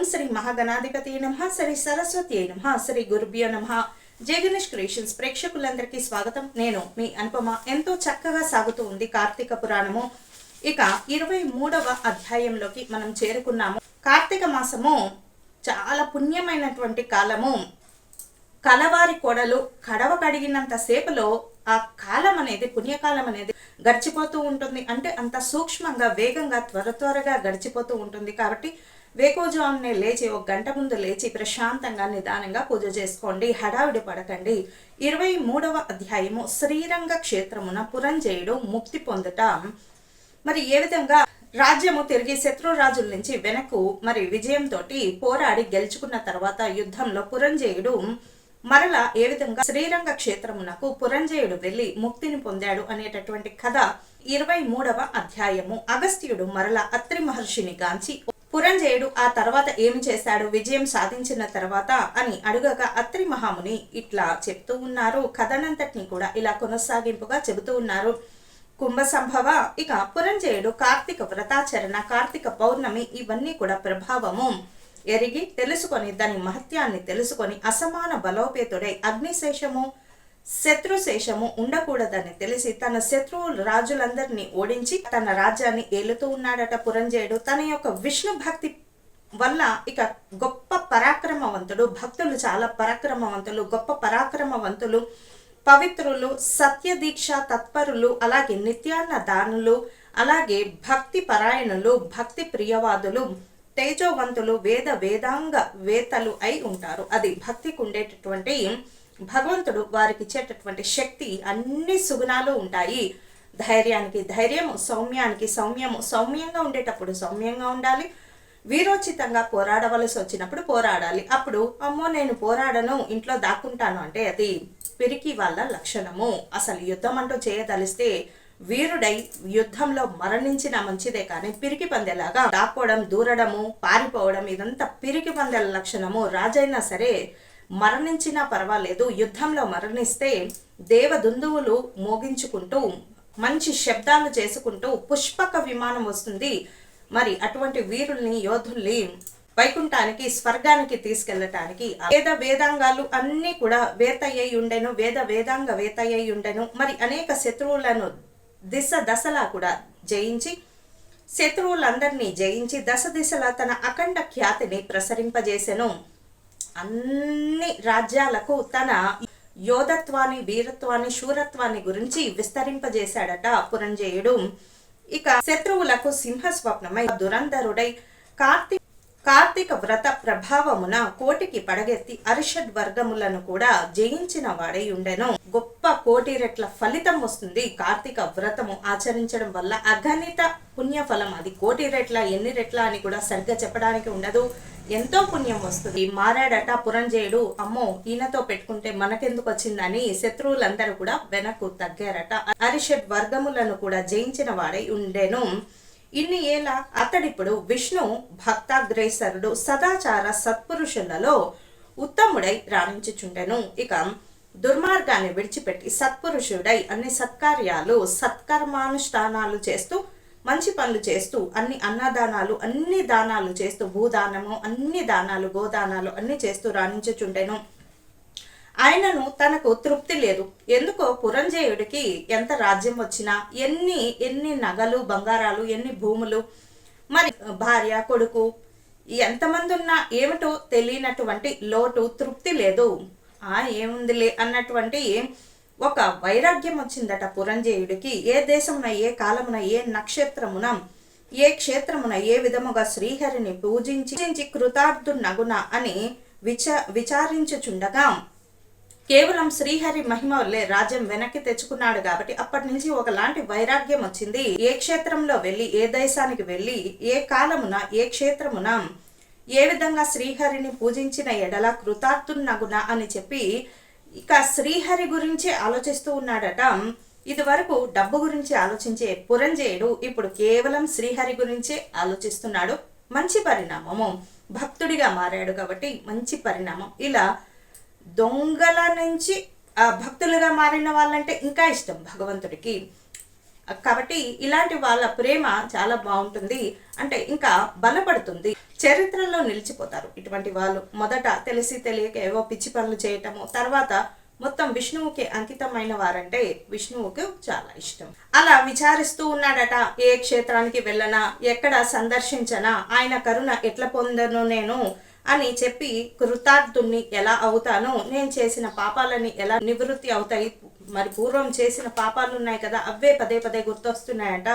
ఓం శ్రీ మహాగణాధిపతి నమ శ్రీ సరస్వతి నమ శ్రీ గురుభ్యో నమ. జై గణేష్ క్రియేషన్స్ ప్రేక్షకులందరికీ స్వాగతం. నేను మీ అనుపమ. ఎంతో చక్కగా సాగుతూ ఉంది కార్తీక పురాణము. ఇక ఇరవై మూడవ అధ్యాయంలోకి మనం చేరుకున్నాము. కార్తీక మాసము చాలా పుణ్యమైనటువంటి కాలము. కలవారి కొడలు కడవ కడిగినంత సేపలో ఆ కాలం అనేది పుణ్యకాలం అనేది గడిచిపోతూ ఉంటుంది. అంటే అంత సూక్ష్మంగా వేగంగా త్వర త్వరగా గడిచిపోతూ ఉంటుంది. కాబట్టి వేకోజామునే లేచి ఒక గంట ముందు లేచి ప్రశాంతంగా నిదానంగా పూజ చేసుకోండి. హడావిడి పడకండి. ఇరవై మూడవ అధ్యాయము శ్రీరంగ క్షేత్రమున పురంజయుడు ముక్తి పొందుట. మరి ఏ విధంగా రాజ్యము తిరిగి శత్రురాజుల నుంచి వెనక్కు మరి విజయంతో పోరాడి గెలుచుకున్న తర్వాత యుద్ధంలో పురంజయుడు మరల ఏ విధంగా శ్రీరంగ క్షేత్రమునకు పురంజయుడు వెళ్ళి ముక్తిని పొందాడు అనేటటువంటి కథ ఇరవై మూడవ అధ్యాయము. అగస్త్యుడు మరల అత్రి మహర్షిని గాంచి పురంజయుడు ఆ తర్వాత ఏమి చేశాడు? విజయం సాధించిన తర్వాత అని అడుగగా అత్రి మహాముని ఇట్లా చెప్తూ ఉన్నారు. కథనంతటిని కూడా ఇలా కొనసాగింపుగా చెబుతూ ఉన్నారు. కుంభ సంభవ ఇక పురంజయుడు కార్తీక వ్రతాచరణ కార్తీక పౌర్ణమి ఇవన్నీ కూడా ప్రభావము. ఎరిగి తెలుసుకొని దాని మహత్యాన్ని తెలుసుకొని అసమాన బలోపేతుడై అగ్నిశేషము శత్రుశేషము ఉండకూడదని తెలిసి తన శత్రువులు రాజులందరినీ ఓడించి తన రాజ్యాన్ని ఏలుతూ ఉన్నాడట పురంజేయుడు. తన యొక్క విష్ణు భక్తి వల్ల ఇక గొప్ప పరాక్రమవంతుడు భక్తులు చాలా పరాక్రమవంతులు గొప్ప పరాక్రమవంతులు పవిత్రులు సత్యదీక్ష తత్పరులు అలాగే నిత్యాన్న దానులు అలాగే భక్తి పరాయణులు భక్తి ప్రియవాదులు తేజోవంతులు వేద వేదాంగ వేతలు అయి ఉంటారు. అది భక్తికి ఉండేటటువంటి భగవంతుడు వారికి ఇచ్చేటటువంటి శక్తి అన్ని సుగుణాలు ఉంటాయి. ధైర్యానికి ధైర్యము సౌమ్యానికి సౌమ్యము. సౌమ్యంగా ఉండేటప్పుడు సౌమ్యంగా ఉండాలి. వీరోచితంగా పోరాడవలసి వచ్చినప్పుడు పోరాడాలి. అప్పుడు అమ్మో నేను పోరాడను ఇంట్లో దాక్కుంటాను అంటే అది పిరికి వాళ్ళ లక్షణము. అసలు యుద్ధం అంటూ చేయదలిస్తే వీరుడై యుద్ధంలో మరణించిన మంచిదే కానీ పిరికి పందెలాగా దాక్కోవడం దూరడము పారిపోవడం ఇదంతా పిరికి పందెల లక్షణము. రాజైనా సరే మరణించినా పర్వాలేదు. యుద్ధంలో మరణిస్తే దేవదుందువులు మోగించుకుంటూ మంచి శబ్దాలు చేసుకుంటూ పుష్పక విమానం వస్తుంది. మరి అటువంటి వీరుల్ని యోధుల్ని వైకుంఠానికి స్వర్గానికి తీసుకెళ్ళటానికి వేద వేదాంగాలు అన్నీ కూడా వేతయ్యి ఉండెను వేద వేదాంగ వేతయ్యి ఉండెను మరి అనేక శత్రువులను దిశ దశలా కూడా జయించి శత్రువులందరినీ జయించి దశ దిశలా తన అఖండ ఖ్యాతిని ప్రసరింపజేసెను. అన్ని రాజ్యాలకు తన యోధత్వాన్ని వీరత్వాన్ని శూరత్వాన్ని గురించి విస్తరింపజేశాడట పురంజయుడు. ఇక శత్రువులకు సింహ స్వప్నమై దురంధరుడై కార్తీ కార్తీక వ్రత ప్రభావమున కోటికి పడగెత్తి అరిషడ్ వర్గములను కూడా జయించిన వాడై ఉండెను. గొప్ప కోటి రెట్ల ఫలితం వస్తుంది కార్తీక వ్రతము. ఆచరించడం వల్ల అగణిత పుణ్యఫలం. అది కోటి రెట్ల ఎన్ని రెట్ల అని కూడా సరిగ్గా చెప్పడానికి ఉండదు. ఎంతో పుణ్యం వస్తుంది. మారాడట పురంజేయుడు అమ్మో ఈయనతో పెట్టుకుంటే మనకెందుకు వచ్చిందని శత్రువులందరూ కూడా వెనక్కు తగ్గారట. అరిషడ్ వర్గములను కూడా జయించిన వాడై ఉండెను. ఇన్ని ఏళ అతడిప్పుడు విష్ణు భక్తాగ్రేసరుడు సదాచార సత్పురుషులలో ఉత్తముడై రాణించుచుండెను. ఇక దుర్మార్గాన్ని విడిచిపెట్టి సత్పురుషుడై అన్ని సత్కార్యాలు సత్కర్మానుష్ఠానాలు చేస్తూ మంచి పనులు చేస్తూ అన్ని అన్నదానాలు అన్ని దానాలు చేస్తూ భూదానము అన్ని దానాలు గోదానాలు అన్ని చేస్తూ రాణించుచుండెను. ఆయనను తనకు తృప్తి లేదు. ఎందుకో పురంజేయుడికి ఎంత రాజ్యం వచ్చినా ఎన్ని ఎన్ని నగలు బంగారాలు ఎన్ని భూములు మరి భార్య కొడుకు ఎంతమంది ఉన్నా ఏమిటో తెలియనటువంటి లోటు తృప్తి లేదు. ఆ ఏముందిలే అన్నటువంటి ఒక వైరాగ్యం వచ్చిందట పురంజేయుడికి. ఏ దేశమున ఏ కాలమున ఏ నక్షత్రమున ఏ క్షేత్రమున ఏ విధముగా శ్రీహరిని పూజించి కృతార్థునగున అని విచ విచారించుచుండగా కేవలం శ్రీహరి మహిమ వల్లే రాజ్యం వెనక్కి తెచ్చుకున్నాడు కాబట్టి అప్పటి నుంచి ఒకలాంటి వైరాగ్యం వచ్చింది. ఏ క్షేత్రంలో వెళ్ళి ఏ దేశానికి వెళ్ళి ఏ కాలమున ఏ క్షేత్రమున ఏ విధంగా శ్రీహరిని పూజించిన ఎడల కృతార్థున్నగున అని చెప్పి ఇక శ్రీహరి గురించి ఆలోచిస్తూ ఉన్నాడట. ఇదివరకు డబ్బు గురించి ఆలోచించే పురంజేయుడు ఇప్పుడు కేవలం శ్రీహరి గురించే ఆలోచిస్తున్నాడు. మంచి పరిణామము. భక్తుడిగా మారాడు కాబట్టి మంచి పరిణామం. ఇలా దొంగల నుంచి భక్తులుగా మారిన వాళ్ళంటే ఇంకా ఇష్టం భగవంతుడికి. కాబట్టి ఇలాంటి వాళ్ళ ప్రేమ చాలా బాగుంటుంది. అంటే ఇంకా బలపడుతుంది. చరిత్రలో నిలిచిపోతారు. ఇటువంటి వాళ్ళు మొదట తెలిసి తెలియక ఏవో పిచ్చి పనులు చేయటము తర్వాత మొత్తం విష్ణువుకి అంకితమైన వారంటే విష్ణువుకు చాలా ఇష్టం. అలా విచారిస్తూ ఉన్నాడట. ఏ క్షేత్రానికి వెళ్ళనా ఎక్కడ సందర్శించనా ఆయన కరుణ ఎట్లా పొందను నేను అని చెప్పి కృతార్థుణ్ణి ఎలా అవుతాను నేను చేసిన పాపాలని ఎలా నివృత్తి అవుతాయి మరి పూర్వం చేసిన పాపాలు ఉన్నాయి కదా అవే పదే పదే గుర్తొస్తున్నాయట.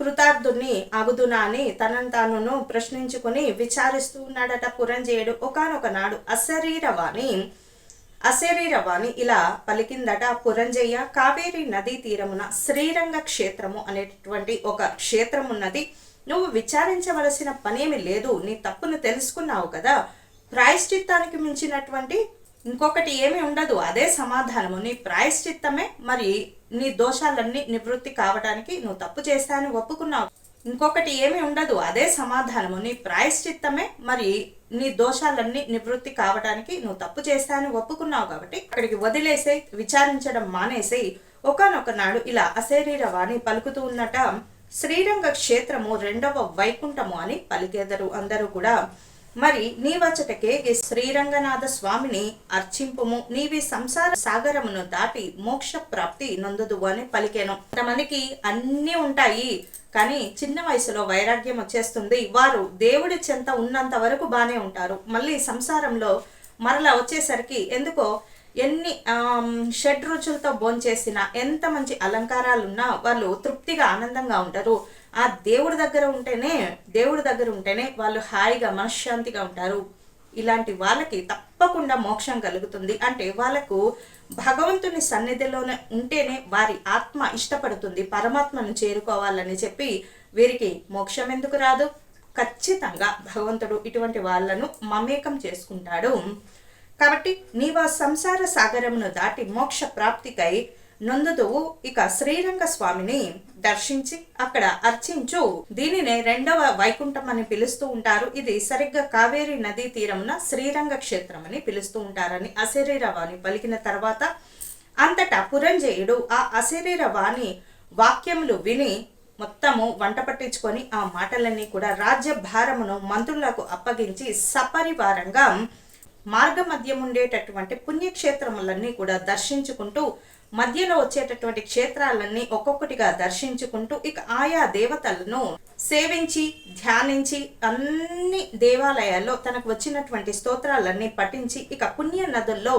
కృతార్థుని అగుదునా అని తనను తానును ప్రశ్నించుకుని విచారిస్తూ ఉన్నాడట పురంజేయుడు. ఒకనొక నాడు అశరీరవాణి అశరీరవాణి ఇలా పలికిందట పురంజయ్య కావేరి నదీ తీరమున శ్రీరంగ క్షేత్రము అనేటటువంటి ఒక క్షేత్రం ఉన్నది నువ్వు విచారించవలసిన పనేమి లేదు. నీ తప్పును తెలుసుకున్నావు కదా. ప్రాయశ్చిత్తానికి మించినటువంటి ఇంకొకటి ఏమీ ఉండదు. అదే సమాధానము. నీ ప్రాయశ్చిత్తమే మరి నీ దోషాలన్నీ నివృత్తి కావడానికి నువ్వు తప్పు చేస్తానని ఒప్పుకున్నావు. ఇంకొకటి ఏమీ ఉండదు. అదే సమాధానము. నీ ప్రాయశ్చిత్తమే మరి నీ దోషాలన్నీ నివృత్తి కావడానికి నువ్వు తప్పు చేస్తానని ఒప్పుకున్నావు కాబట్టి అక్కడికి వదిలేసే విచారించడం మానేసి ఒకనొక నాడు ఇలా అశరీర వాణి పలుకుతూ ఉన్నట శ్రీరంగ క్షేత్రము రెండవ వైకుంఠము అని పలికేదరు అందరూ కూడా మరి నీవచటకే ఈ శ్రీరంగనాథ స్వామిని అర్చింపుము. నీవి సంసార సాగరమును దాటి మోక్ష ప్రాప్తి నొందుదు అని పలికేను. కొంతమందికి అన్నీ ఉంటాయి కానీ చిన్న వయసులో వైరాగ్యం వచ్చేస్తుంది. వారు దేవుడి చెంత ఉన్నంత వరకు బాగానే ఉంటారు. మళ్ళీ సంసారంలో మరలా వచ్చేసరికి ఎందుకో ఎన్ని షడ్ రుచులతో భోంచేసినా ఎంత మంచి అలంకారాలు ఉన్నా వాళ్ళు తృప్తిగా ఆనందంగా ఉంటారు. ఆ దేవుడి దగ్గర ఉంటేనే దేవుడి దగ్గర ఉంటేనే వాళ్ళు హాయిగా మనశ్శాంతిగా ఉంటారు. ఇలాంటి వాళ్ళకి తప్పకుండా మోక్షం కలుగుతుంది. అంటే వాళ్ళకు భగవంతుని సన్నిధిలోనే ఉంటేనే వారి ఆత్మ ఇష్టపడుతుంది. పరమాత్మను చేరుకోవాలని చెప్పి వీరికి మోక్షం ఎందుకు రాదు? ఖచ్చితంగా భగవంతుడు ఇటువంటి వాళ్ళను మమేకం చేసుకుంటాడు. కాబట్టి నీవు ఆ సంసార సాగరమును దాటి మోక్ష ప్రాప్తికై నొందుదువు. ఇక శ్రీరంగ స్వామిని దర్శించి అక్కడ అర్చించు. దీనినే రెండవ వైకుంఠం అని పిలుస్తూ ఉంటారు. ఇది సరిగ్గా కావేరి నదీ తీరమున శ్రీరంగ క్షేత్రం అని పిలుస్తూ ఉంటారని అశరీర వాణి పలికిన తర్వాత అంతటా పురంజయుడు ఆ అశరీర వాణి వాక్యములు విని మొత్తము వంట పట్టించుకొని ఆ మాటలన్నీ కూడా రాజ్య భారమును మంత్రులకు అప్పగించి సపరివారంగా మార్గ మధ్యం ఉండేటటువంటి పుణ్యక్షేత్రములన్నీ కూడా దర్శించుకుంటూ మధ్యలో వచ్చేటటువంటి క్షేత్రాలన్నీ ఒక్కొక్కటిగా దర్శించుకుంటూ ఇక ఆయా దేవతలను సేవించి ధ్యానించి అన్ని దేవాలయాల్లో తనకు వచ్చినటువంటి స్తోత్రాలన్నీ పఠించి ఇక పుణ్య నదుల్లో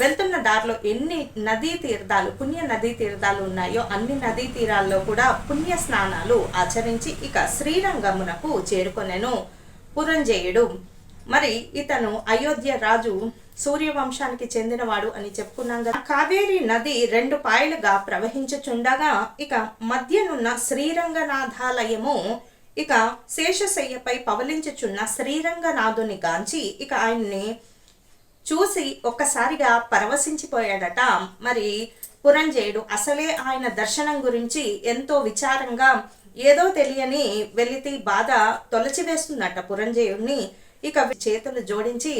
వెళ్తున్న దారిలో ఎన్ని నదీ తీర్థాలు పుణ్య నదీ తీర్థాలు ఉన్నాయో అన్ని నదీ తీరాల్లో కూడా పుణ్య స్నానాలు ఆచరించి ఇక శ్రీరంగమునకు చేరుకొనెను పురంజేయుడు. మరి ఇతను అయోధ్య రాజు సూర్యవంశానికి చెందినవాడు అని చెప్పుకున్నాం కదా. కావేరి నది రెండు పాయలుగా ప్రవహించుచుండగా ఇక మధ్యనున్న శ్రీరంగనాథాలయము ఇక శేషశయ్యపై పవలించుచున్న శ్రీరంగనాథుని గాంచి ఇక ఆయన్ని చూసి ఒక్కసారిగా పరవశించిపోయాడట. మరి పురంజయుడు అసలే ఆయన దర్శనం గురించి ఎంతో విచారంగా ఏదో తెలియని వెలితి బాధ తొలచివేస్తుందట పురంజయుడిని ఇక చేతులు జోడించి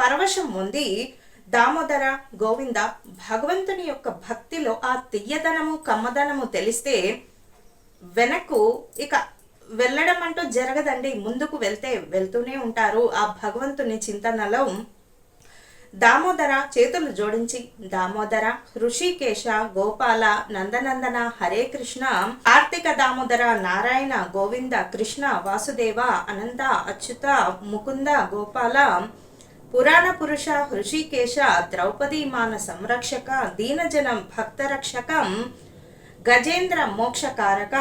పరవశం ఉంది దామోదర గోవింద భగవంతుని యొక్క భక్తిలో ఆ తియ్యదనము కమ్మదనము తెలిస్తే వెనక్కు ఇక వెళ్ళడం అంటూ జరగదండి. ముందుకు వెళ్తే వెళ్తూనే ఉంటారు. ఆ భగవంతుని చింతనలో దామోదర చేతులు జోడించి దామోదర ఋషికేశ గోపాల నందనందన హరే కృష్ణ కార్తీక దామోదర నారాయణ గోవింద కృష్ణ వాసుదేవ అనంత అచ్యుత ముకుంద గోపాల పురాణ పురుష హృషికేశ ద్రౌపదీ మాన సంరక్షక దీనజనం భక్తరక్షకం గజేంద్ర మోక్షకారక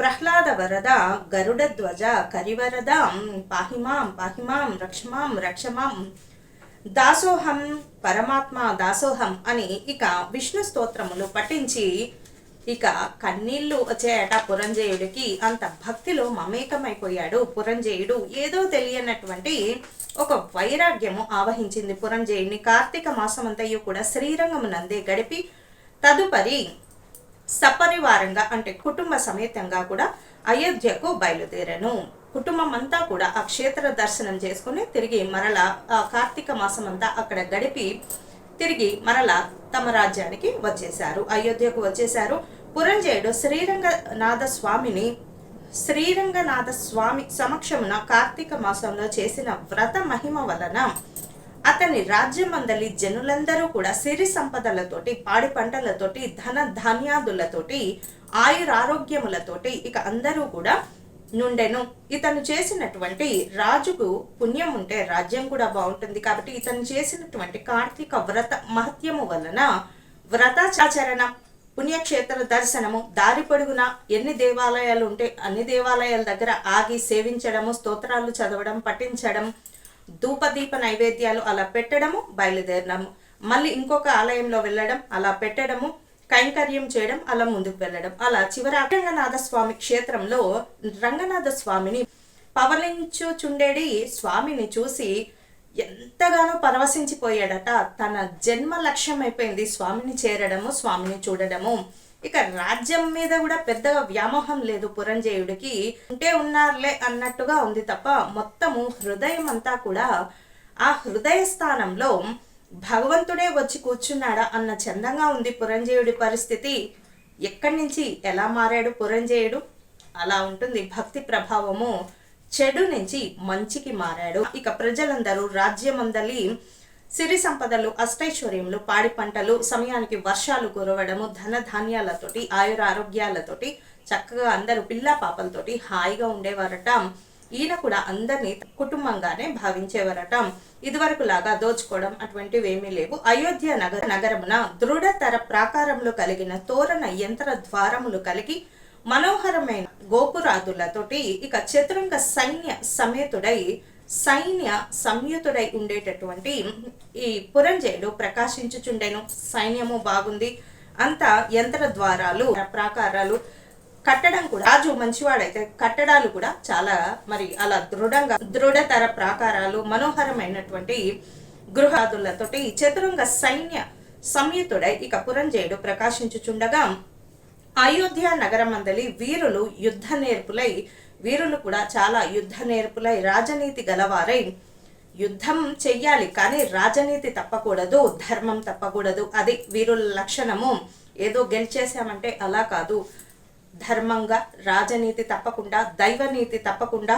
ప్రహ్లాద వరద గరుడ ధ్వజ కరివరద పాహిమాం పాహిమాం రక్షమాం రక్షమాం దాసోహం పరమాత్మ దాసోహం అని ఇక విష్ణు స్తోత్రములు పఠించి ఇక కన్నీళ్ళు వచ్చేయట పురంజయుడికి. అంత భక్తిలో మమేకమైపోయాడు పురంజయుడు. ఏదో తెలియనటువంటి ఒక వైరాగ్యము ఆవహించింది పురంజయుడిని. కార్తీక మాసమంతయు కూడా శ్రీరంగమునందే గడిపి తదుపరి సపరివారంగా అంటే కుటుంబ సమేతంగా కూడా అయోధ్యకు బయలుదేరను. కుటుంబం అంతా కూడా ఆ క్షేత్ర దర్శనం చేసుకుని తిరిగి మరల ఆ కార్తీక మాసం అంతా అక్కడ గడిపి తిరిగి మరల తమ రాజ్యానికి వచ్చేశారు. అయోధ్యకు వచ్చేశారు. పురంజయుడు శ్రీరంగనాథ స్వామిని శ్రీరంగనాథ స్వామి సమక్షమున కార్తీక మాసంలో చేసిన వ్రత మహిమ వలన అతని రాజ్యమందలి జనులందరూ కూడా సిరి సంపదలతోటి పాడి పంటలతోటి ధన ధాన్యాదులతోటి ఆయురారోగ్యములతోటి ఇక అందరూ కూడా నుండెను. ఇతను చేసినటువంటి రాజుకు పుణ్యం ఉంటే రాజ్యం కూడా బాగుంటుంది కాబట్టి ఇతను చేసినటువంటి కార్తీక వ్రత మహత్యము వలన వ్రతాచరణ పుణ్యక్షేత్ర దర్శనము దారి పొడుగున ఎన్ని దేవాలయాలు ఉంటే అన్ని దేవాలయాల దగ్గర ఆగి సేవించడము స్తోత్రాలు చదవడం పఠించడం ధూపదీప నైవేద్యాలు అలా పెట్టడము బయలుదేరడము. మళ్ళీ ఇంకొక ఆలయంలో వెళ్ళడం అలా పెట్టడము కైంకర్యం చేయడం అలా ముందుకు వెళ్ళడం. అలా చివరి రంగనాథ స్వామి క్షేత్రంలో రంగనాథ స్వామిని పవలించుచుండేడి స్వామిని చూసి ఎంతగానో పరవశించిపోయాడట. తన జన్మ లక్ష్యం అయిపోయింది స్వామిని చేరడము స్వామిని చూడడము. ఇక రాజ్యం మీద కూడా పెద్దగా వ్యామోహం లేదు పురంజయుడికి. ఉంటే ఉన్నారులే అన్నట్టుగా ఉంది తప్ప మొత్తము హృదయం అంతా కూడా ఆ హృదయ స్థానంలో భగవంతుడే వచ్చి కూర్చున్నాడా అన్న చందంగా ఉంది పురంజయుడి పరిస్థితి. ఎక్కడి నుంచి ఎలా మారాడు పురంజయుడు? అలా ఉంటుంది భక్తి ప్రభావము. చెడు నుంచి మంచికి మారాడు. ఇక ప్రజలందరూ రాజ్యమందలి సిరి సంపదలు అష్టైశ్వర్యములు పాడి పంటలు సమయానికి వర్షాలు కురవడము ధన ధాన్యాలతోటి ఆయుర ఆరోగ్యాలతోటి చక్కగా అందరూ పిల్ల పాపలతోటి హాయిగా ఉండేవారట. ఈయన కూడా అందరినీ కుటుంబంగానే భావించేవారట. ఇదివరకు లాగా దోచుకోవడం అటువంటివి ఏమీ లేవు. అయోధ్య నగర నగరమున దృఢతర ప్రాకారములు కలిగిన తోరణ యంత్ర ద్వారములు కలిగి మనోహరమైన గోపురాదులతోటి ఇక చతురంగ సైన్య సమేతుడై సైన్య సంయుతుడై ఉండేటటువంటి ఈ పురంజయుడు ప్రకాశించుచుండెను. సైన్యము బాగుంది. అంతా యంత్ర ద్వారాలు ప్రాకారాలు కట్టడం కూడా రాజు మంచివాడైతే కట్టడాలు కూడా చాలా మరి అలా దృఢంగా దృఢతర ప్రాకారాలు మనోహరమైనటువంటి గృహాదులతోటి చతురంగ సైన్య సంయుతుడై ఇక పురంజయుడు ప్రకాశించుచుండగా అయోధ్య నగరమందలి వీరులు యుద్ధ నేర్పులై వీరులు కూడా చాలా యుద్ధ నేర్పులై రాజనీతి గలవారై యుద్ధం చెయ్యాలి కానీ రాజనీతి తప్పకూడదు ధర్మం తప్పకూడదు. అది వీరుల లక్షణము. ఏదో గెలిచేసామంటే అలా కాదు. ధర్మంగా రాజనీతి తప్పకుండా దైవనీతి తప్పకుండా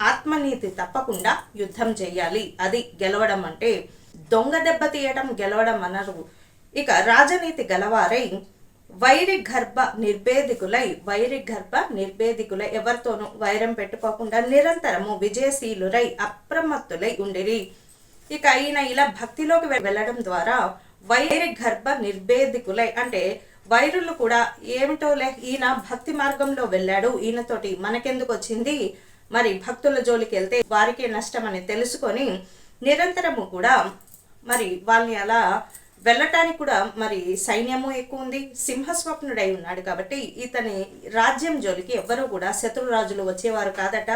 ఆత్మనీతి తప్పకుండా యుద్ధం చేయాలి. అది గెలవడం అంటే దొంగ దెబ్బ తీయడం గెలవడం అనరు. ఇక రాజనీతి గలవారై వైరి గర్భ నిర్భేదికులై వైరి గర్భ నిర్భేదికులై ఎవరితోనూ వైరం పెట్టుకోకుండా నిరంతరము విజయశీలురై అప్రమత్తులై ఉండిరి. ఇక ఈయన ఇలా భక్తిలోకి వెళ్ళడం ద్వారా వైరి గర్భ నిర్భేదికులై అంటే వైరులు కూడా ఏమిటోలే ఈయన భక్తి మార్గంలో వెళ్ళాడు. ఈయనతోటి మనకెందుకు వచ్చింది? మరి భక్తుల జోలికి వెళ్తే వారికే నష్టం అని తెలుసుకొని నిరంతరము కూడా మరి వాళ్ళని అలా వెళ్ళటానికి కూడా మరి సైన్యము ఎక్కువ ఉంది. సింహస్వప్నుడై ఉన్నాడు కాబట్టి ఇతని రాజ్యం జోలికి ఎవ్వరూ కూడా శత్రురాజులు వచ్చేవారు కాదట.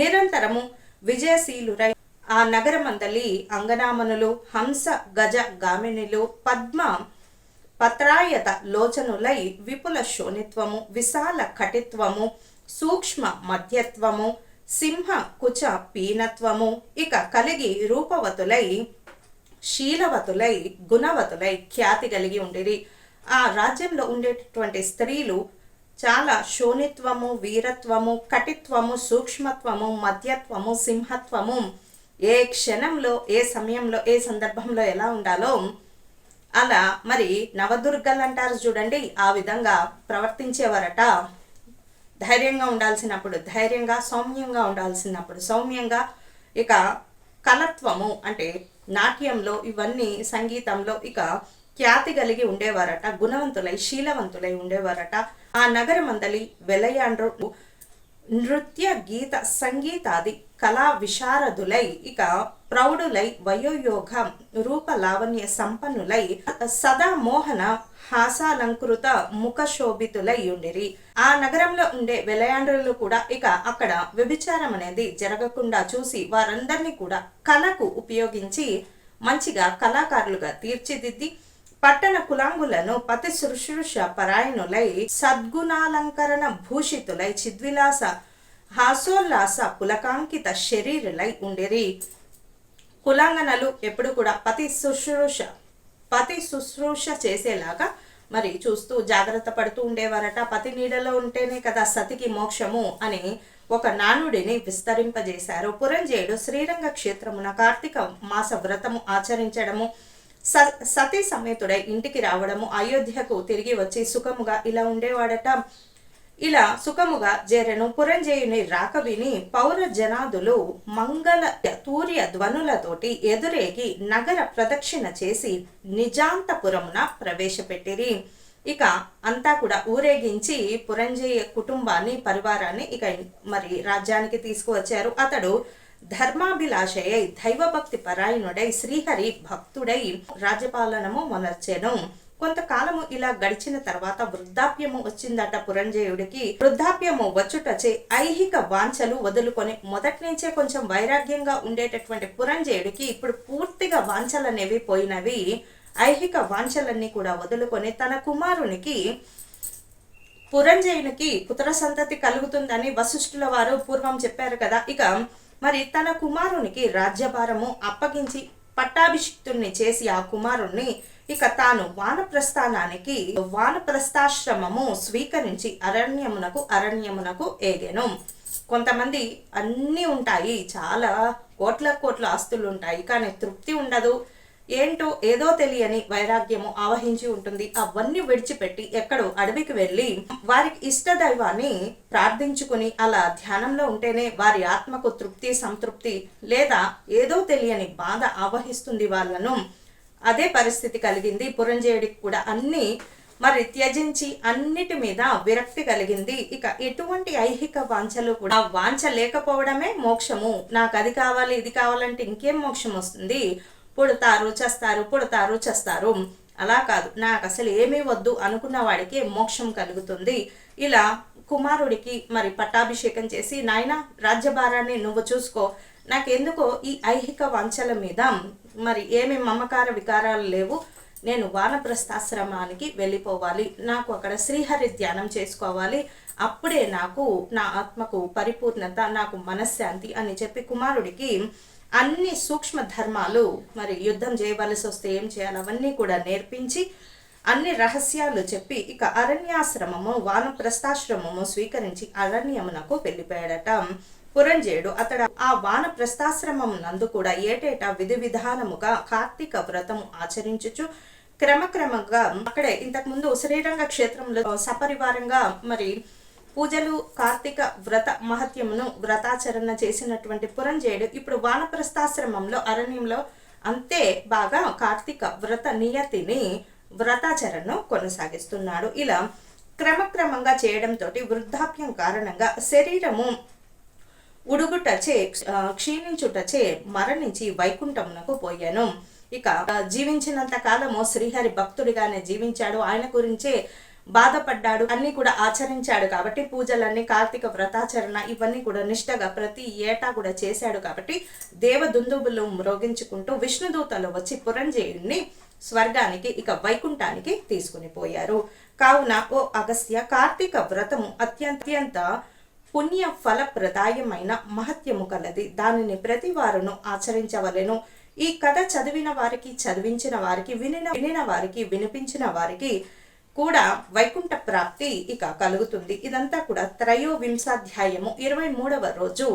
నిరంతరము విజయశీలురై ఆ నగరమందలి అంగనామనులు హంస గజ గామినులు పద్మ పత్రాయత లోచనులై విపుల శోణిత్వము విశాల కటిత్వము సూక్ష్మ మధ్యత్వము సింహ కుచ పీనత్వము ఇక కలిగి రూపవతులై శీలవతులై గుణవతులై ఖ్యాతి కలిగి ఉండేది ఆ రాజ్యంలో ఉండేటటువంటి స్త్రీలు చాలా శోణిత్వము వీరత్వము కటిత్వము సూక్ష్మత్వము మధ్యత్వము సింహత్వము ఏ క్షణంలో ఏ సమయంలో ఏ సందర్భంలో ఎలా ఉండాలో అలా మరి నవదుర్గలు అంటారు చూడండి ఆ విధంగా ప్రవర్తించేవారట. ధైర్యంగా ఉండాల్సినప్పుడు ధైర్యంగా సౌమ్యంగా ఉండాల్సినప్పుడు సౌమ్యంగా ఇక కలత్వము అంటే నాట్యంలో ఇవన్నీ సంగీతంలో ఇక ఖ్యాతి కలిగి ఉండేవారట గుణవంతులై శీలవంతులై ఉండేవారట. ఆ నగరమందలి వెలయాండ్రు నృత్య గీత సంగీతాది కళా విశారదులై ఇక ప్రౌఢులై వయోయోగ రూప లావణ్య సంపన్నులై సదా మోహన హాసాలంకృత ముఖశోభితులై ఉండిరి. ఆ నగరంలో ఉండే వెలయాండ్రులు కూడా ఇక అక్కడ వ్యభిచారం అనేది జరగకుండా చూసి వారందరినీ కూడా కళకు ఉపయోగించి మంచిగా కళాకారులుగా తీర్చిదిద్ది పట్టణ కులాంగులను పతి శుశ్రూష పరాయణులై సద్గుణాలంకరణ భూషితులై చిద్విలాస హాసోల్లాస పులకాంకిత శరీరులై ఉండిరి. కులాంగనలు ఎప్పుడు కూడా పతి శుశ్రూష పతి శుశ్రూష చేసేలాగా మరి చూస్తూ జాగ్రత్త పడుతూ ఉండేవారట. పతి నీడలో ఉంటేనే కదా సతికి మోక్షము అని ఒక నానుడిని విస్తరింపజేశారు. పురంజేయుడు శ్రీరంగ క్షేత్రమున కార్తీక మాస వ్రతము ఆచరించడము స సతీ సమేతుడై ఇంటికి రావడము అయోధ్యకు తిరిగి వచ్చి సుఖముగా ఇలా ఉండేవాడట. ఇలా సుఖముగా జేరెను పురంజేయుని రాక విని పౌర జనాదులు మంగళ తూర్య ధ్వనులతోటి ఎదురేగి నగర ప్రదక్షిణ చేసి నిజాంతపురమున ప్రవేశపెట్టిరి. ఇక అంతా కూడా ఊరేగించి పురంజయ కుటుంబాన్ని పరివారాన్ని ఇక మరి రాజ్యానికి తీసుకువచ్చారు. అతడు ధర్మాభిలాషయై దైవభక్తి పరాయణుడై శ్రీహరి భక్తుడై రాజ్యపాలనము మొనర్చెను. కొంతకాలము ఇలా గడిచిన తర్వాత వృద్ధాప్యము వచ్చిందట పురంజయుడికి. వృద్ధాప్యము వచ్చుటచే ఐహిక వాంఛలు వదులుకొని మొదటి నుంచే కొంచెం వైరాగ్యంగా ఉండేటటువంటి పురంజయుడికి ఇప్పుడు పూర్తిగా వాంఛలనేవి పోయినవి. ఐహిక వాంఛలన్నీ కూడా వదులుకొని తన కుమారునికి పురంజయునికి పుత్ర సంతతి కలుగుతుందని వశిష్ఠుల వారు పూర్వం చెప్పారు కదా. ఇక మరి తన కుమారునికి రాజ్యభారము అప్పగించి పట్టాభిషిక్తుణ్ణి చేసి ఆ కుమారుణ్ణి ఇక తాను వానప్రస్థానానికి వానప్రస్థాశ్రమము స్వీకరించి అరణ్యమునకు అరణ్యమునకు ఏగెను కొంతమంది అన్నీ ఉంటాయి చాలా కోట్ల కోట్ల ఆస్తులు ఉంటాయి కానీ తృప్తి ఉండదు. ఏంటో ఏదో తెలియని వైరాగ్యము ఆవహించి ఉంటుంది. అవన్నీ విడిచిపెట్టి ఎక్కడో అడవికి వెళ్ళి వారికి ఇష్ట దైవాన్ని ప్రార్థించుకుని అలా ధ్యానంలో ఉంటేనే వారి ఆత్మకు తృప్తి సంతృప్తి లేదా ఏదో తెలియని బాధ ఆవహిస్తుంది వాళ్ళను. అదే పరిస్థితి కలిగింది. పురంజయుడికి కూడా అన్ని మరి త్యజించి అన్నిటి మీద విరక్తి కలిగింది. ఇక ఎటువంటి ఐహిక వాంఛలు కూడా వాంఛ లేకపోవడమే మోక్షము. నాకు అది కావాలి ఇది కావాలంటే ఇంకేం మోక్షం వస్తుంది? పుడతారు చేస్తారు పుడతారు చేస్తారు. అలా కాదు. నాకు అసలు ఏమీ వద్దు అనుకున్న వాడికి మోక్షం కలుగుతుంది. ఇలా కుమారుడికి మరి పట్టాభిషేకం చేసి నాయన రాజ్యభారాన్ని నువ్వు చూసుకో. నాకెందుకో ఈ ఐహిక వాంఛల మీద మరి ఏమి మమకార వికారాలు లేవు. నేను వానప్రస్థాశ్రమానికి వెళ్ళిపోవాలి. నాకు అక్కడ శ్రీహరి ధ్యానం చేసుకోవాలి. అప్పుడే నాకు నా ఆత్మకు పరిపూర్ణత నాకు మనశ్శాంతి అని చెప్పి కుమారుడికి అన్ని సూక్ష్మ ధర్మాలు మరి యుద్ధం చేయవలసి వస్తే ఏం చేయాలి అవన్నీ కూడా నేర్పించి అన్ని రహస్యాలు చెప్పి ఇక అరణ్యాశ్రమము వానప్రస్థాశ్రమము స్వీకరించి అరణ్యమునకు వెళ్ళిపోయాడట. పురంజేయుడు అతడు ఆ వాన ప్రస్థాశ్రమం నందు కూడా ఏటేటా విధి విధానముగా కార్తీక వ్రతము ఆచరించుచు క్రమక్రమంగా అక్కడే ఇంతకు ముందు శ్రీరంగ క్షేత్రంలో సపరివారంగా మరి పూజలు కార్తీక వ్రత మహత్యమును వ్రతాచరణ చేసినటువంటి పురంజేయుడు ఇప్పుడు వానప్రస్థాశ్రమంలో అరణ్యంలో అంతే బాగా కార్తీక వ్రత నియతిని వ్రతాచరణను కొనసాగిస్తున్నాడు. ఇలా క్రమక్రమంగా చేయడంతో వృద్ధాప్యం కారణంగా శరీరము ఉడుగుటచే క్షీణించుటచే మరణించి వైకుంఠమునకు పోయాను. ఇక జీవించినంత కాలము శ్రీహరి భక్తుడిగానే జీవించాడు. ఆయన గురించే బాధపడ్డాడు. అన్ని కూడా ఆచరించాడు కాబట్టి పూజలన్నీ కార్తీక వ్రతాచరణ ఇవన్నీ కూడా నిష్టగా ప్రతి ఏటా కూడా చేశాడు కాబట్టి దేవదుందుబులు మ్రోగించుకుంటూ విష్ణుదూతలు వచ్చి పురంజయుడిని స్వర్గానికి ఇక వైకుంఠానికి తీసుకుని పోయారు. కావున ఓ అగస్త్య కార్తీక వ్రతము అత్యంత పుణ్య ఫలప్రదాయమైన మహత్యము కలది. దానిని ప్రతి వారును ఆచరించవలెను. ఈ కథ చదివిన వారికి చదివించిన వారికి వినిన వినిన వారికి వినిపించిన వారికి కూడా వైకుంఠ ప్రాప్తి ఇక కలుగుతుంది. ఇదంతా కూడా త్రయోవింశాధ్యాయము ఇరవై మూడవ రోజు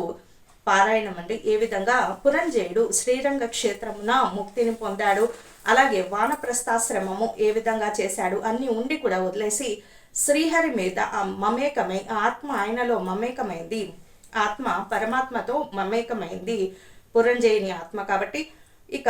పారాయణం అండి. ఏ విధంగా పురంజయుడు శ్రీరంగ క్షేత్రమున ముక్తిని పొందాడు అలాగే వానప్రస్థాశ్రమము ఏ విధంగా చేశాడు అన్నీ ఉండి కూడా వదిలేసి శ్రీహరి మీద ఆ మమేకమై ఆత్మ ఆయనలో మమేకమైంది. ఆత్మ పరమాత్మతో మమేకమైంది. పురంజయుని ఆత్మ కాబట్టి ఇక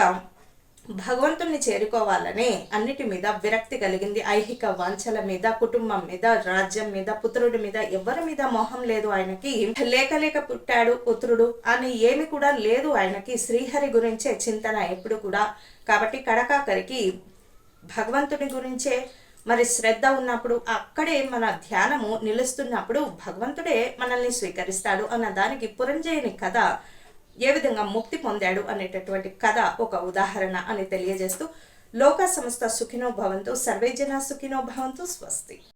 భగవంతుణ్ణి చేరుకోవాలనే అన్నిటి మీద విరక్తి కలిగింది. ఐహిక వాంఛల మీద కుటుంబం మీద రాజ్యం మీద పుత్రుడి మీద ఎవరి మీద మోహం లేదు ఆయనకి. లేక లేక పుట్టాడు పుత్రుడు అని ఏమి కూడా లేదు ఆయనకి. శ్రీహరి గురించే చింతన ఎప్పుడు కూడా. కాబట్టి కడకాకరికి భగవంతుడి గురించే మరి శ్రద్ధ ఉన్నప్పుడు అక్కడే మన ధ్యానము నిలుస్తున్నప్పుడు భగవంతుడే మనల్ని స్వీకరిస్తాడు అన్న దానికి పురంజయుని కథ ఏ విధంగా ముక్తి పొందాడు అనేటటువంటి కథ ఒక ఉదాహరణ అని తెలియజేస్తూ లోక సంస్థ సుఖినో భవంతు సర్వేజన సుఖినో భవంతు స్వస్తి.